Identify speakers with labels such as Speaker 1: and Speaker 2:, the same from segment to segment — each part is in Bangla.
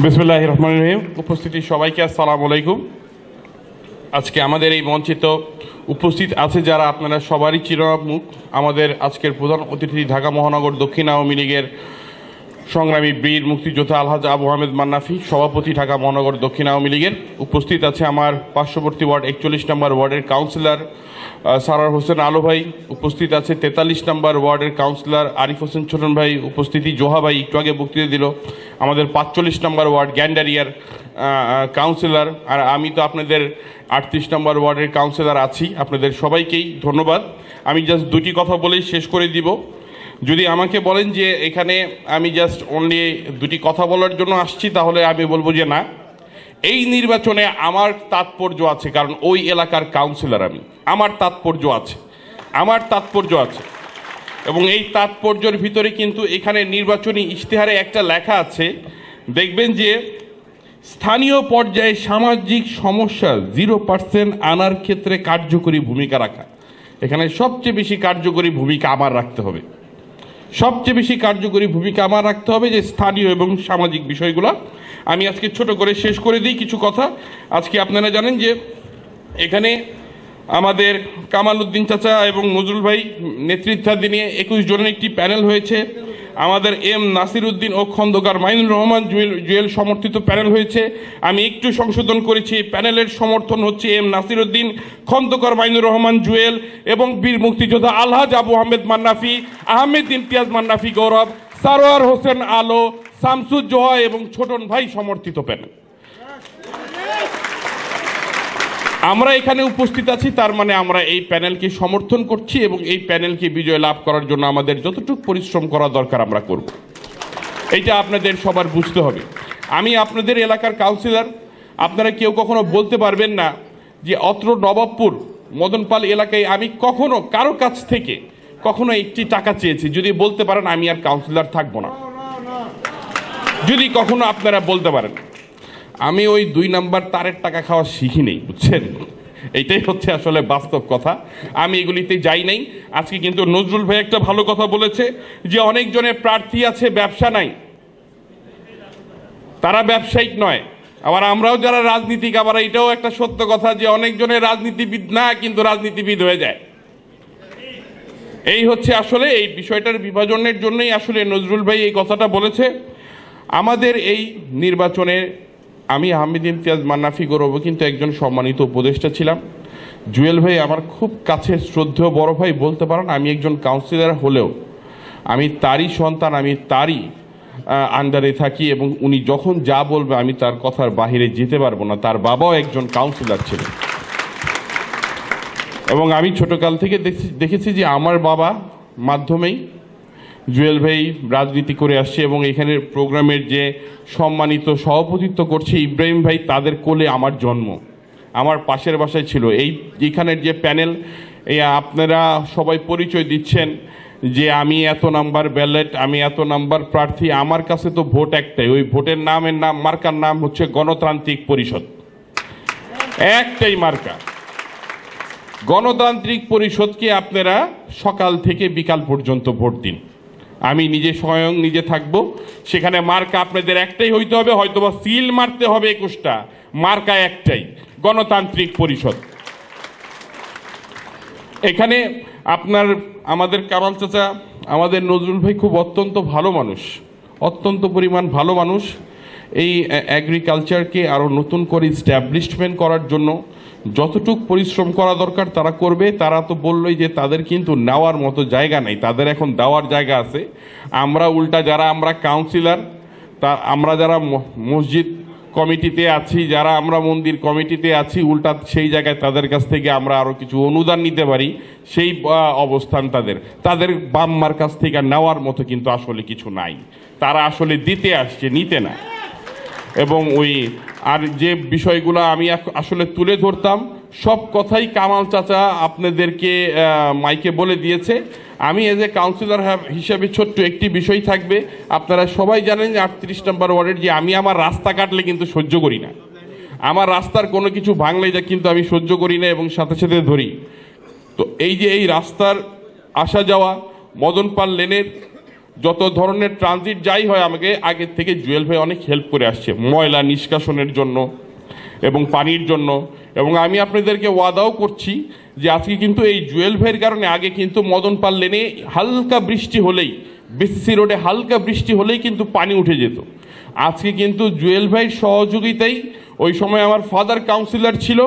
Speaker 1: বিসমুল্লাহ রহমান রহিম। উপস্থিতি সবাইকে, আসসালামু আলাইকুম। আজকে আমাদের এই মঞ্চিত উপস্থিত আছে যারা আপনারা সবারই চিরমুখ আমাদের আজকের প্রধান অতিথি ঢাকা মহানগর দক্ষিণ আওয়ামী লীগের সংগ্রামী বীর মুক্তিযোদ্ধা আলহাজ আবু আহমেদ মান্নাফি, সভাপতি ঢাকা মহানগর দক্ষিণ আওয়ামী লীগের। উপস্থিত আছে আমার পার্শ্ববর্তী ওয়ার্ড একচল্লিশ নম্বর ওয়ার্ডের কাউন্সিলর সারার হোসেন আলো ভাই। উপস্থিত আছে তেতাল্লিশ নম্বর ওয়ার্ডের কাউন্সিলর আরিফ হোসেন ছোটন ভাই। উপস্থিতি জোহা ভাই একটু আগে বক্তৃতা দিল। আমাদের পাঁচচল্লিশ নম্বর ওয়ার্ড গ্যান্ডারিয়ার কাউন্সিলর। আর আমি তো আপনাদের আটত্রিশ নম্বর ওয়ার্ডের কাউন্সিলর আছি। আপনাদের সবাইকেই ধন্যবাদ। আমি জাস্ট দুটি কথা বলেই শেষ করে দিব। যদি আমাকে বলেন যে এখানে আমি জাস্ট অনলি দুটি কথা বলার জন্য আসছি, তাহলে আমি বলব যে না। এই নির্বাচনে আমার তাৎপর্য আছে, কারণ ওই এলাকার কাউন্সিলর আমি। আমার তাৎপর্য আছে। আমার তাৎপর্য আছে। এবং এই তাৎপর্যের ভিতরে কিন্তু এখানে নির্বাচনী ইশতেহারে একটা লেখা আছে। দেখবেন যে স্থানীয় পর্যায়ে সামাজিক সমস্যা জিরো পার্সেন্ট আনার ক্ষেত্রে কার্যকরী ভূমিকা রাখা। এখানে সবচেয়ে বেশি কার্যকরী ভূমিকা আমার রাখতে হবে। সবচেয়ে বেশি কার্যকরী ভূমিকা আমার রাখতে হবে যে স্থানীয় এবং সামাজিক বিষয়গুলো। আমি আজকে ছোট করে শেষ করে দিই কিছু কথা। আজকে আপনারা জানেন যে এখানে আমাদের কামাল উদ্দিন চাচা এবং নজরুল ভাই নেতৃত্বাধীনে একুশ জনের একটি প্যানেল হয়েছে। আমাদের এম নাসির উদ্দিন ও খন্দকার মাইনুর রহমান জুয়েল জুয়েল সমর্থিত প্যানেল হয়েছে। আমি একটু সংশোধন করেছি, প্যানেলের সমর্থন হচ্ছে এম নাসির উদ্দিন খন্দকার মাইনুর রহমান জুয়েল এবং বীর মুক্তিযোদ্ধা আলহাজ আবু আহমেদ মান্নাফি, আহমেদ ইমতিয়াজ মান্নাফি গৌরব, সারোয়ার হোসেন আলো, শামসুজ্জোহা এবং ছোটন ভাই সমর্থিত প্যানেল। আমরা এখানে উপস্থিত আছি, তার মানে আমরা এই প্যানেলকে সমর্থন করছি এবং এই প্যানেলকে বিজয় লাভ করার জন্য আমাদের যতটুকু পরিশ্রম করা দরকার আমরা করব। এইটা আপনাদের সবার বুঝতে হবে। আমি আপনাদের এলাকার কাউন্সিলর, আপনারা কেউ কখনো বলতে পারবেন না যে অত্র নবাবপুর, মদনপাল এলাকায় আমি কখনো কারও কাছ থেকে কখনো একটি টাকা চেয়েছি। যদি বলতে পারেন, আমি আর কাউন্সিলর থাকব না। যদি কখনো আপনারা বলতে পারেন। আমি ওই দুই নাম্বার তারের টাকা খাওয়া শিখি নেই বুঝছেন? এইটাই হচ্ছে আসলে বাস্তব কথা। আমি এগুলিতে যাই নাই। আজকে কিন্তু নজরুল ভাই একটা ভালো কথা বলেছে যে অনেকজনের প্রার্থী আছে, ব্যবসা নাই। তারা ব্যবসায়িক নয়। আবার আমরাও যারা রাজনীতিক, আবার এটাও একটা সত্য কথা যে অনেকজনের রাজনীতিবিদ না, কিন্তু রাজনীতিবিদ হয়ে যায়। এই হচ্ছে আসলে এই বিষয়টার বিভাজনের জন্যই আসলে নজরুল ভাই এই কথাটা বলেছে। আমাদের এই নির্বাচনে আমি আহমেদ ইমতিয়াজ মান্নাফি গৌরব, কিন্তু একজন সম্মানিত উপদেষ্টা ছিলাম। জুয়েল ভাই, আমার খুব কাছের, শ্রদ্ধেয় বড় ভাই, বলতে পারেন আমি একজন কাউন্সিলর হলেও, আমি তারই সন্তান, আমি তারই আন্ডারে থাকি এবং উনি যখন যা বলবে আমি তার কথার বাহিরে যেতে পারব না। তার বাবাও একজন কাউন্সিলর ছিলেন। এবং আমি ছোটকাল থেকে দেখছি- যে আমার বাবা মাধ্যমেই জুয়েল ভাই রাজনীতি করে আসছে এবং এখানের প্রোগ্রামের যে সম্মানিত সভাপতিত্ব করছে ইব্রাহিম ভাই, তাদের কোলে আমার জন্ম। আমার পাশের বাসায় ছিল। এই এখানের যে প্যানেল এই আপনারা সবাই পরিচয় দিচ্ছেন যে আমি এত নাম্বার ব্যালেট, আমি এত নাম্বার প্রার্থী, আমার কাছে তো ভোট একটাই। ওই ভোটের নামের নাম, মার্কার নাম হচ্ছে গণতান্ত্রিক পরিষদ। একটাই মার্কা। গণতান্ত্রিক পরিষদকে আপনারা সকাল থেকে বিকাল পর্যন্ত ভোট দিন। আমি নিজে স্বয়ং নিজে থাকব। সেখানে মার্কা আপনাদের একটাই হইতে হবে, হয়তোবা সিল মারতে হবে একুশটা। মার্কা একটাই, গণতান্ত্রিক পরিষদ। এখানে আপনার, আমাদের কামাল চাচা, আমাদের নজরুল ভাই খুব অত্যন্ত ভালো মানুষ, অত্যন্ত পরিমাণ ভালো মানুষ। এই অ্যাগ্রিকালচারকে আরও নতুন করে স্ট্যাবলিশমেন্ট করার জন্য যতটুক পরিশ্রম করা দরকার তারা করবে। তারা তো বললোই যে তাদের কিন্তু নেওয়ার মতো জায়গা নেই। তাদের এখন দেওয়ার জায়গা আছে। আমরা উল্টা যারা আমরা কাউন্সিলর তা আমরা যারা মসজিদ কমিটিতে আছি, যারা আমরা মন্দির কমিটিতে আছি, উল্টা সেই জায়গায় তাদের কাছ থেকে আমরা আরও কিছু অনুদান নিতে পারি। সেই অবস্থান তাদের। তাদের বাম্মার কাছ থেকে নেওয়ার মতো কিন্তু আসলে কিছু নাই। তারা আসলে দিতে আসছে, নিতে না। এবং ওই, আর যে বিষয়গুলো আমি আসলে তুলে ধরতাম, সব কথাই কামাল চাচা আপনাদেরকে মাইকে বলে দিয়েছে। আমি এজ এ কাউন্সিলর হিসাবে ছোট্ট একটি বিষয় থাকবে। আপনারা সবাই জানেন যে আটত্রিশ নম্বর ওয়ার্ডের যে আমি আমার রাস্তা কাটলে কিন্তু সহ্য করি না। আমার রাস্তার কোনো কিছু ভাঙলে যা কিন্তু আমি সহ্য করি না এবং সাথে সাথে ধরি। তো এই যে এই রাস্তার আসা যাওয়া, মদনপাল লেনের যত ধরনের ট্রানজিট যাই হয় আমাকে আগের থেকে জুয়েল ভাই অনেক হেল্প করে আসছে। ময়লা নিষ্কাশনের জন্য এবং পানির জন্য। এবং আমি আপনাদেরকে ওয়াদাও করছি যে আজকে কিন্তু এই জুয়েল ভাইয়ের কারণে আগে কিন্তু মদন পাল লেনে হালকা বৃষ্টি হলেই বিসি রোডে হালকা বৃষ্টি হলেই কিন্তু পানি উঠে যেত। আজকে কিন্তু জুয়েল ভাইয়ের সহযোগিতাই ওই সময় আমার ফাদার কাউন্সিলর ছিল।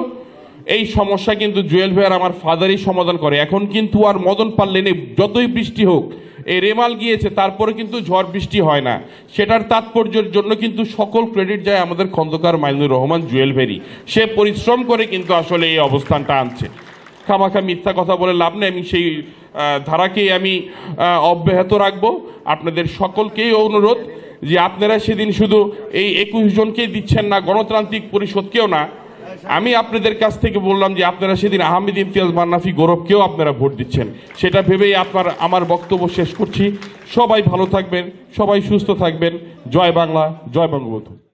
Speaker 1: এই সমস্যা কিন্তু জুয়েল ভাই আর আমার ফাদারই সমাধান করে। এখন কিন্তু আর মদন পাল লেনে যতই বৃষ্টি হোক এই রেমাল গিয়েছে, তারপরে কিন্তু ঝড় বৃষ্টি হয় না। সেটার তাৎপর্যের জন্য কিন্তু সকল ক্রেডিট যায় আমাদের খন্দকার মাইনুর রহমান জুয়েল ভেরি। সে পরিশ্রম করে কিন্তু আসলে এই অবস্থানটা আনছে। খামাখা মিথ্যা কথা বলে লাভ নেই, আমি সেই ধারাকেই আমি অব্যাহত রাখব। আপনাদের সকলকেই অনুরোধ যে আপনারা সেদিন শুধু এই একুশ জনকেই দিচ্ছেন না, গণতান্ত্রিক পরিষদকেও না আমি আপনাদের কাছ থেকে বললাম যে আপনারা সেদিন আহমেদ ইমতিয়াজ মান্নাফি গৌরবকেও আপনারা ভোট দিচ্ছেন। সেটা ভেবেই আপনার, আমার বক্তব্য শেষ করছি। সবাই ভালো থাকবেন, সবাই সুস্থ থাকবেন। জয় বাংলা, জয় বঙ্গবন্ধু।